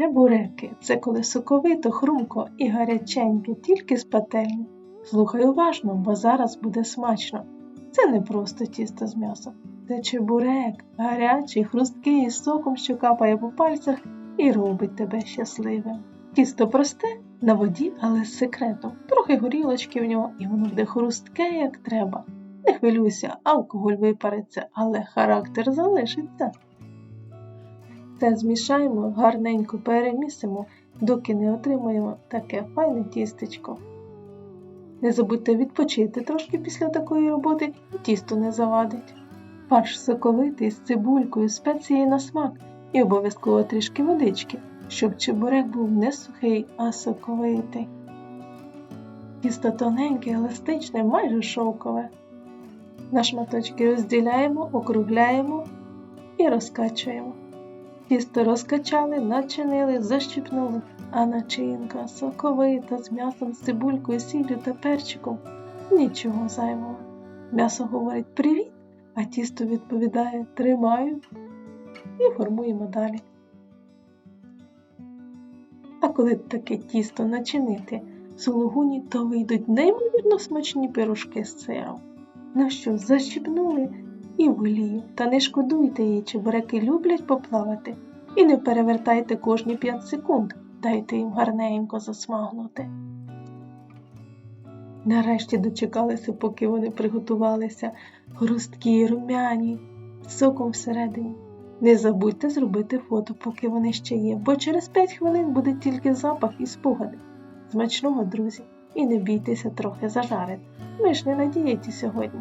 Чебуреки це коли соковито, хрумко і гаряченьке, тільки з пательні. Слухай уважно, бо зараз буде смачно. Це не просто тісто з м'ясом. Це чебурек, гарячий, хрусткий із соком, що капає по пальцях і робить тебе щасливим. Тісто просте на воді, але з секретом. Трохи горілочки в нього, і воно буде хрустке, як треба. Не хвилюйся, алкоголь випариться, але характер залишиться. Це змішаємо, гарненько перемісимо, доки не отримаємо таке файне тістечко. Не забудьте відпочити трошки після такої роботи, і тісто не завадить. Фарш соковитий з цибулькою, спеції на смак і обов'язково трішки водички, щоб чебурек був не сухий, а соковитий. Тісто тоненьке, еластичне, майже шовкове. На шматочки розділяємо, округляємо і розкачуємо. Тісто розкачали, начинили, защипнули, а начинка соковита з м'ясом, з цибулькою, сіллю та перчиком. Нічого зайвого. М'ясо говорить привіт, а тісто відповідає тримаю і формуємо далі. А коли таке тісто начинити сулугуні, то вийдуть неймовірно смачні пирожки з сиром. Ну що, защипнули і в. Та не шкодуйте її, чебуреки люблять поплавати. І не перевертайте кожні 5 секунд, дайте їм гарненько засмагнути. Нарешті дочекалися, поки вони приготувалися, хрусткі, румяні, з соком всередині. Не забудьте зробити фото, поки вони ще є, бо через 5 хвилин буде тільки запах і спогади. Смачного, друзі, і не бійтеся трохи зажарити. Ми ж не на дієті сьогодні.